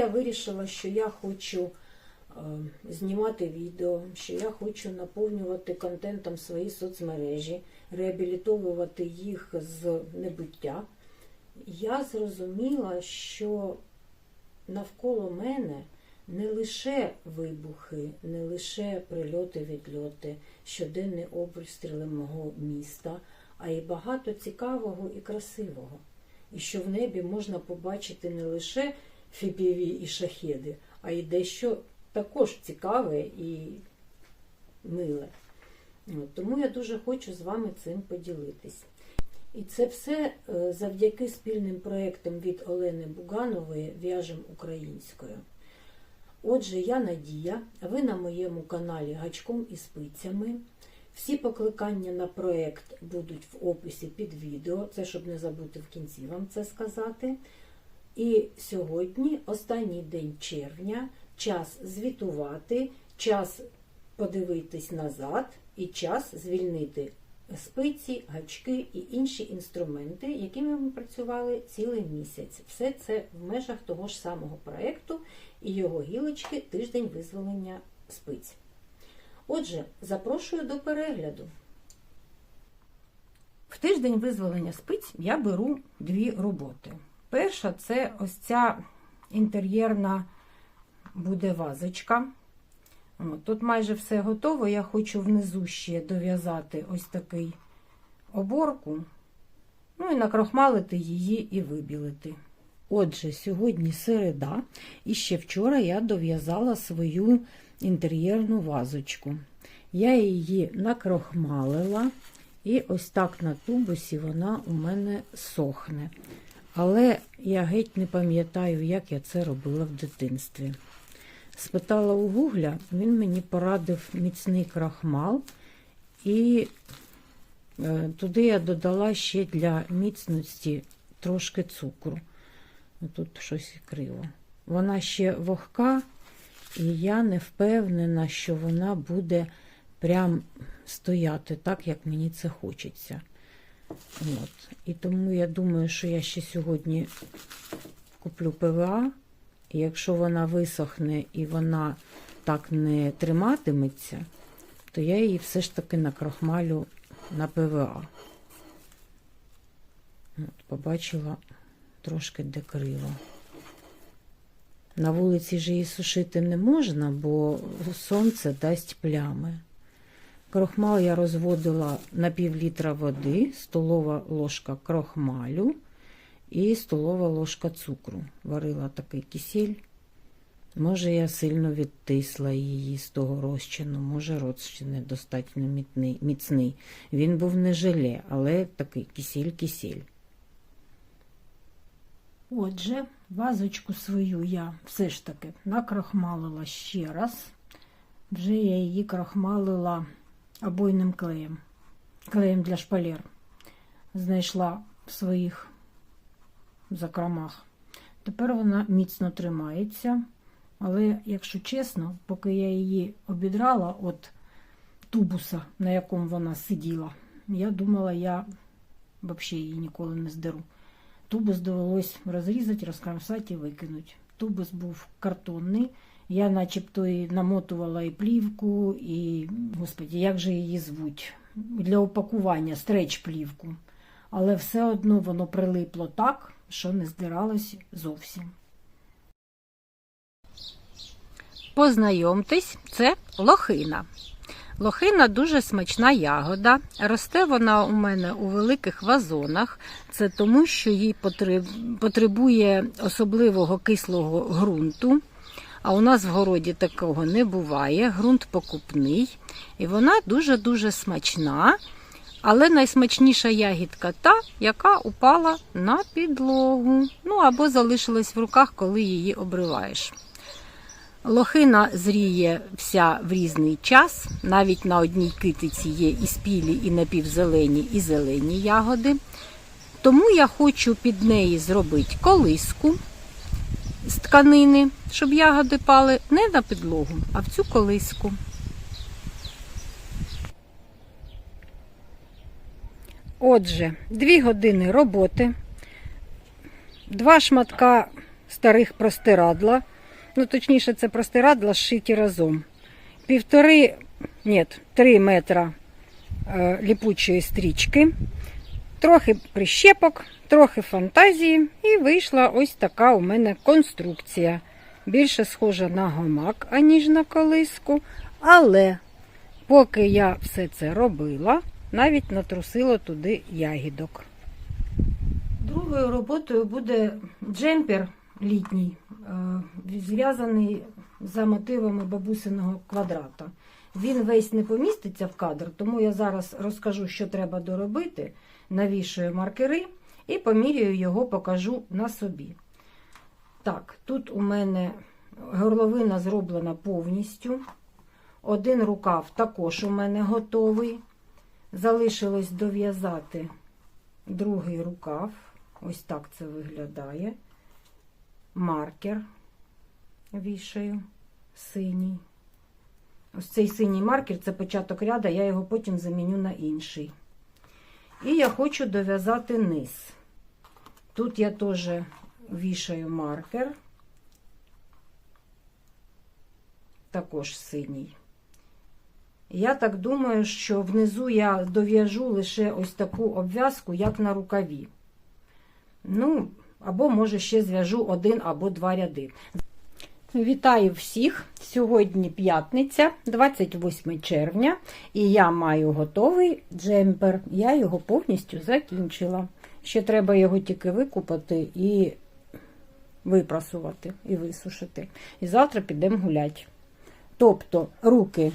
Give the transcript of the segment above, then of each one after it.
я вирішила, що я хочу е, знімати відео, що я хочу наповнювати контентом свої соцмережі, реабілітовувати їх з небуття, я зрозуміла, що навколо мене не лише вибухи, не лише прильоти, відльоти, щоденні обстріли мого міста, а й багато цікавого і красивого. І що в небі можна побачити не лише фіпіві і шахеди, а й дещо також цікаве і миле. От, Тому я дуже хочу з вами цим поділитись. І це все е, завдяки спільним проєктам від Олени Буганової В'яжем українською. Отже, я Надія, ви на моєму каналі Гачком і спицями. Всі покликання на проєкт будуть в описі під відео, це щоб не забути в кінці вам це сказати. І сьогодні, останній день червня, час звітувати, час подивитись назад і час звільнити спиці, гачки і інші інструменти, якими ми працювали цілий місяць. Все це в межах того ж самого проєкту і його гілочки тиждень визволення спиць. Отже, запрошую до перегляду. В тиждень визволення спиць я беру дві роботи. Перша це ось ця інтер'єрна буде вазочка. Тут майже все готово. Я хочу внизу ще дов'язати ось такий оборку, ну і накрохмалити її і вибілити. Отже, сьогодні середа, і ще вчора я дов'язала свою інтер'єрну вазочку. Я її накрохмалила, і ось так на тубусі вона у мене сохне. Але я геть не пам'ятаю, як я це робила в дитинстві. Спитала у Гугля, він мені порадив міцний крахмал, і е, туди я додала ще для міцності трошки цукру. Тут щось криво. Вона ще вогка, і я не впевнена, що вона буде прям стояти так, як мені це хочеться. От. І тому я думаю, що я ще сьогодні куплю ПВА, і якщо вона висохне і вона так не триматиметься, то я її все ж таки накрохмалю на ПВА. От, побачила трошки де криво. На вулиці ж її сушити не можна, бо сонце дасть плями. Крохмал я розводила на пів літра води, столова ложка крохмалю і столова ложка цукру. Варила такий кисель. Може, я сильно відтисла її з того розчину, може, розчин недостатньо міцний. Він був не желе, але такий кисель-кисель. Отже, вазочку свою я все ж таки накрахмалила ще раз. Вже я її крахмалила обойним клеєм, клеєм для шпалер. Знайшла в своїх закромах. Тепер вона міцно тримається. Але, якщо чесно, поки я її обідрала від тубуса, на якому вона сиділа, я думала, я взагалі її ніколи не здеру. Тубус довелось розрізати, розкромсати і викинути. Тубус був картонний. Я начебто і намотувала і плівку, і, господі, як же її звуть? Для опакування стреч плівку. Але все одно воно прилипло так, що не здиралось зовсім. Познайомтесь, це лохина. Лохина дуже смачна ягода. Росте вона у мене у великих вазонах. Це тому, що їй потребує особливого кислого ґрунту. А у нас в городі такого не буває. Ґрунт покупний. І вона дуже-дуже смачна. Але найсмачніша ягідка та, яка упала на підлогу. Ну або залишилась в руках, коли її обриваєш. Лохина зріє вся в різний час. Навіть на одній китиці є і спілі, і напівзелені, і зелені ягоди. Тому я хочу під неї зробити колиску з тканини, щоб ягоди пали не на підлогу, а в цю колиску. Отже, дві години роботи, два шматка старих простирадла. ну точніше, це простирадла зшиті разом. Півтори, ні, три метра е, ліпучої стрічки, трохи прищепок, трохи фантазії, і вийшла ось така у мене конструкція. Більше схожа на гамак, аніж на колиску. Але поки я все це робила, навіть натрусила туди ягідок. Другою роботою буде джемпер літній, е, зв'язаний за мотивами бабусиного квадрата. Він весь не поміститься в кадр, тому я зараз розкажу, що треба доробити, навішую маркери і поміряю його, покажу на собі. Так, тут у мене горловина зроблена повністю. Один рукав також у мене готовий. Залишилось дов'язати другий рукав. Ось так це виглядає. Маркер вішаю синій. Ось цей синій маркер це початок ряда, я його потім заміню на інший. І я хочу дов'язати низ. Тут я теж вішаю маркер, також синій. Я так думаю, що внизу я дов'яжу лише ось таку обв'язку, як на рукаві. Ну, або, може, ще зв'яжу один або два ряди. Вітаю всіх! Сьогодні п'ятниця, 28 червня, і я маю готовий джемпер. Я його повністю закінчила. Ще треба його тільки викупати і випрасувати, і висушити. І завтра підемо гуляти. Тобто руки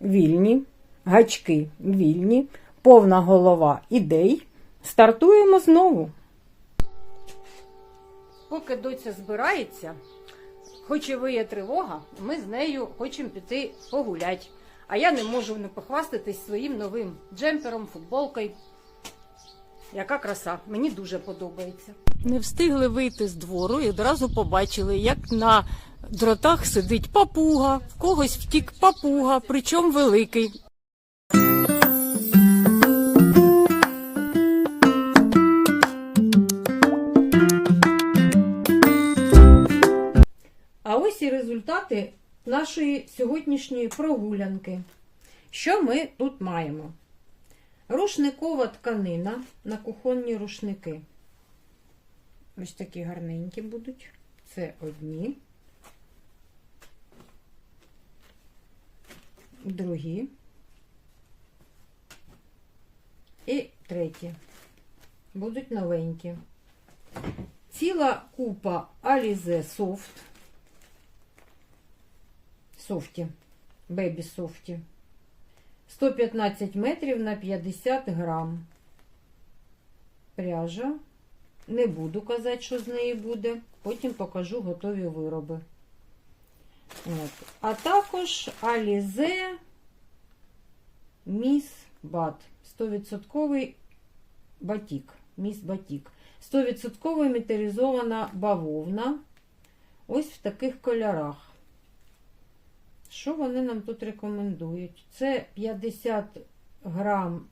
вільні, гачки вільні, повна голова ідей. Стартуємо знову. Поки доця збирається, хоч і виє тривога, ми з нею хочемо піти погулять. А я не можу не похвастатись своїм новим джемпером, футболкою. Яка краса, мені дуже подобається. Не встигли вийти з двору і одразу побачили, як на дротах сидить папуга, в когось втік папуга, причому великий. А ось і результати нашої сьогоднішньої прогулянки. Що ми тут маємо? Рушникова тканина на кухонні рушники. Ось такі гарненькі будуть. Це одні. Другі. І треті. Будуть новенькі. Ціла купа Alize Soft. Софті. Бебі софті. 115 метрів на 50 грам. Пряжа. Не буду казати, що з неї буде. Потім покажу готові вироби. От. А також Alize Міс Бат. 100% батік. Міс Батік. 100% металізована бавовна. Ось в таких кольорах. Що вони нам тут рекомендують? Це 50 грам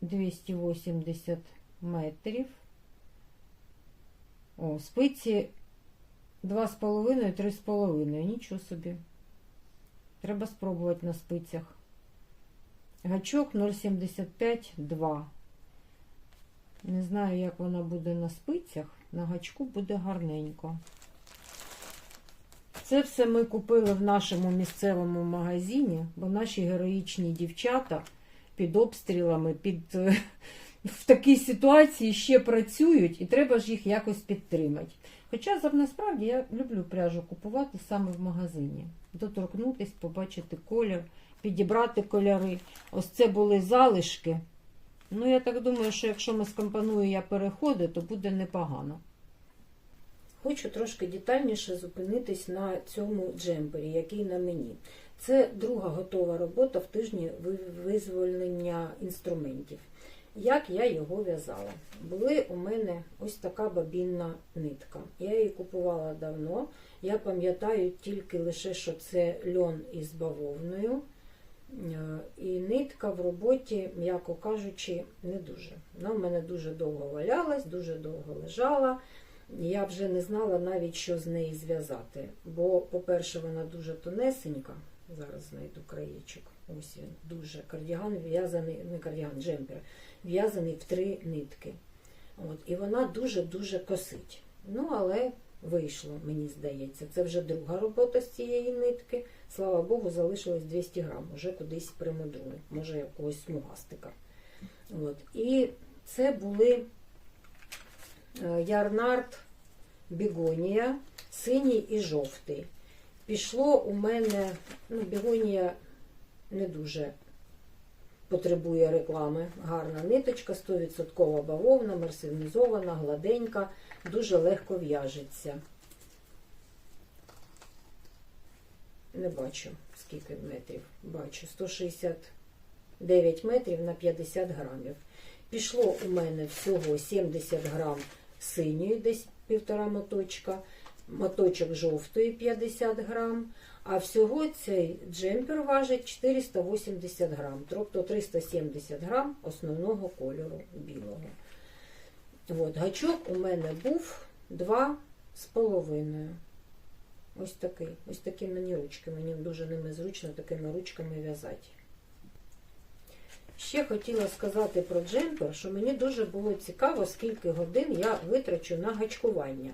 280 метрів. О, спиці 2,5-3,5. Нічого собі. Треба спробувати на спицях. Гачок 0,75-2. Не знаю, як вона буде на спицях. На гачку буде гарненько. Це все ми купили в нашому місцевому магазині, бо наші героїчні дівчата під обстрілами, під, е, в такій ситуації ще працюють, і треба ж їх якось підтримати. Хоча насправді я люблю пряжу купувати саме в магазині. Доторкнутись, побачити колір, підібрати кольори. Ось це були залишки. Ну, я так думаю, що якщо ми скомпоную я переходи, то буде непогано. Хочу трошки детальніше зупинитись на цьому джемпері, який на мені. Це друга готова робота в тижні визволення інструментів. Як я його в'язала? Були у мене ось така бабінна нитка. Я її купувала давно. Я пам'ятаю тільки лише, що це льон із бавовною. Е, І нитка в роботі, м'яко кажучи, не дуже. Вона в мене дуже довго валялась, дуже довго лежала. Я вже не знала навіть, що з неї зв'язати. Бо, по-перше, вона дуже тонесенька. Зараз знайду краєчок. Ось він дуже кардіган в'язаний, не кардіган, джемпер, в'язаний в три нитки. От, і вона дуже-дуже косить. Ну, але вийшло, мені здається. Це вже друга робота з цієї нитки. Слава Богу, залишилось 200 грам. Уже кудись примудрую, може якогось смугастика. От. І це були ярнард бігонія, синій і жовтий. Пішло у мене, ну, бігонія не дуже потребує реклами. Гарна ниточка, 100% бавовна, мерсинізована, гладенька, дуже легко в'яжеться. Не бачу, скільки метрів. Бачу, 169 метрів на 50 грамів. Пішло у мене всього 70 грам синьої, десь півтора моточка, моточок жовтої 50 грам. А всього цей джемпер важить 480 грам, тобто 370 грам основного кольору білого. От, гачок у мене був два з половиною. Ось такий. Ось такі мені ручки. Мені дуже ними зручно такими ручками в'язати. Ще хотіла сказати про джемпер, що мені дуже було цікаво, скільки годин я витрачу на гачкування.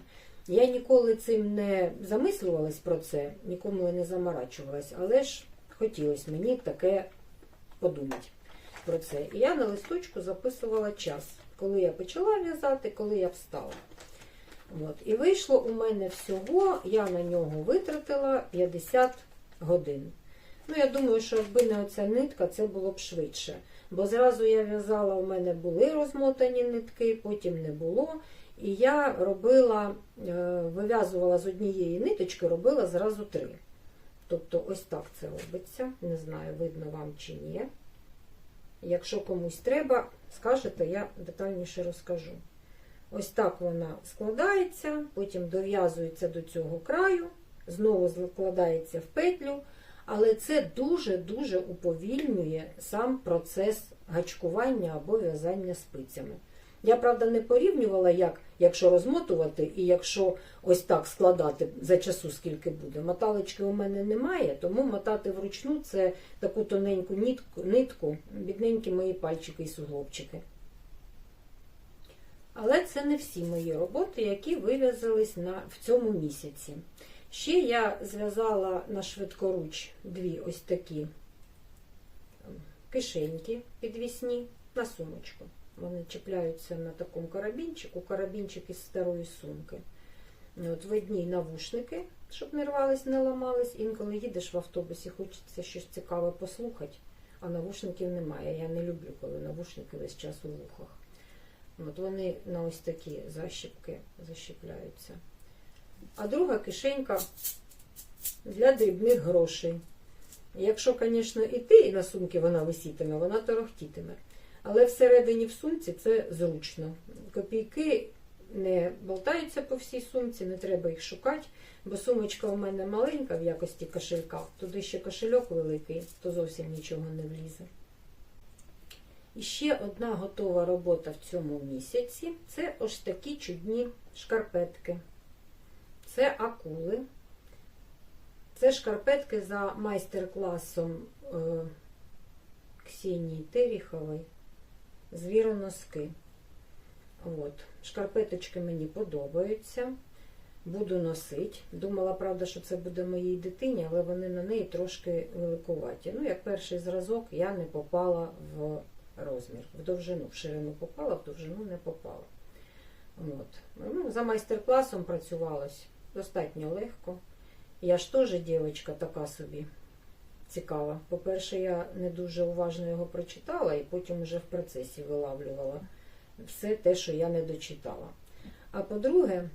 Я ніколи цим не замислювалась про це, нікому не заморачувалась, але ж хотілося мені таке подумати про це. І я на листочку записувала час, коли я почала в'язати, коли я встала. От. І вийшло у мене всього, я на нього витратила 50 годин. Ну, я думаю, що якби не оця нитка, це було б швидше. Бо зразу я в'язала, у мене були розмотані нитки, потім не було. І я робила, е, вив'язувала з однієї ниточки, робила зразу три. Тобто ось так це робиться. Не знаю, видно вам чи ні. Якщо комусь треба, скажете, я детальніше розкажу. Ось так вона складається, потім дов'язується до цього краю, знову складається в петлю, але це дуже-дуже уповільнює сам процес гачкування або в'язання спицями. Я, правда, не порівнювала, як, якщо розмотувати і якщо ось так складати за часу, скільки буде. Моталочки у мене немає, тому мотати вручну це таку тоненьку нитку, нитку бідненькі мої пальчики і суглобчики. Але це не всі мої роботи, які вив'язались в цьому місяці. Ще я зв'язала на швидкоруч дві ось такі ем, кишеньки підвісні на сумочку. Вони чіпляються на такому карабінчику, карабінчик із старої сумки. От В одній навушники, щоб не рвались, не ламались. Інколи їдеш в автобусі, хочеться щось цікаве послухати, а навушників немає. Я не люблю, коли навушники весь час у вухах. От Вони на ось такі защіпки защіпляються. А друга кишенька для дрібних грошей. Якщо, звісно, іти і на сумці вона висітиме, вона торохтітиме. Але всередині в сумці це зручно. Копійки не болтаються по всій сумці, не треба їх шукати, бо сумочка у мене маленька в якості кошелька, туди ще кошельок великий, то зовсім нічого не влізе. І ще одна готова робота в цьому місяці це ось такі чудні шкарпетки. Це акули. Це шкарпетки за майстер-класом е, Ксенії Терехової звіроноски. От. Шкарпеточки мені подобаються. Буду носити. Думала, правда, що це буде моїй дитині, але вони на неї трошки великуваті. Ну, як перший зразок, я не попала в розмір. В довжину, в ширину попала, в довжину не попала. От. Ну, за майстер-класом працювалось достатньо легко. Я ж теж дівчинка така собі цікава. По-перше, я не дуже уважно його прочитала, і потім вже в процесі вилавлювала все те, що я не дочитала. А по-друге,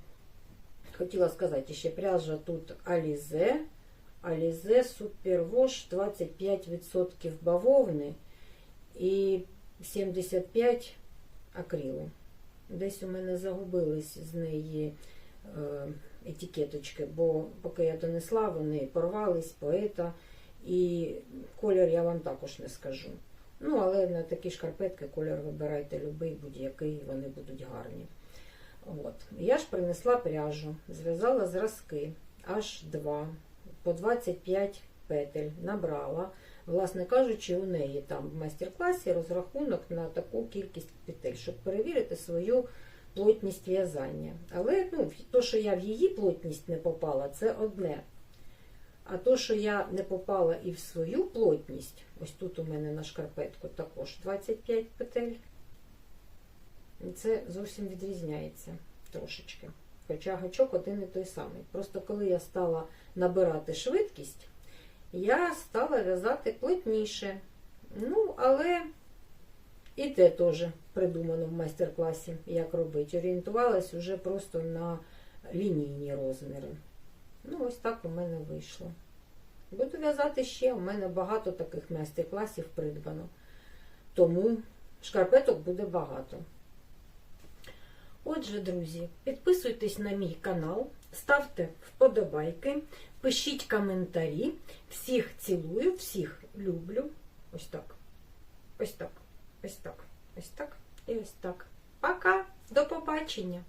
хотіла сказати, ще пряжа тут Alize. Alize Superwash 25% бавовни і 75 акрилу. Десь у мене загубились з неї етикеточки, бо поки я донесла, вони порвались, поета. І колір я вам також не скажу. Ну, але на такі шкарпетки колір вибирайте любий, будь-який, вони будуть гарні. От. Я ж принесла пряжу, зв'язала зразки аж два, по 25 петель, набрала. Власне кажучи, у неї там в майстер-класі розрахунок на таку кількість петель, щоб перевірити свою плотність в'язання. Але ну, то, що я в її плотність не попала, це одне. А то, що я не попала і в свою плотність, ось тут у мене на шкарпетку також 25 петель, це зовсім відрізняється трошечки. Хоча гачок один і той самий. Просто коли я стала набирати швидкість, я стала в'язати плотніше. Ну, але і те теж придумано в майстер-класі, як робити. Орієнтувалась уже просто на лінійні розміри. Ну, ось так у мене вийшло. Буду в'язати ще, у мене багато таких майстер-класів придбано. Тому шкарпеток буде багато. Отже, друзі, підписуйтесь на мій канал, ставте вподобайки, пишіть коментарі. Всіх цілую, всіх люблю. Ось так. Ось так. Ось так. Ось так і ось так. Пока! До побачення!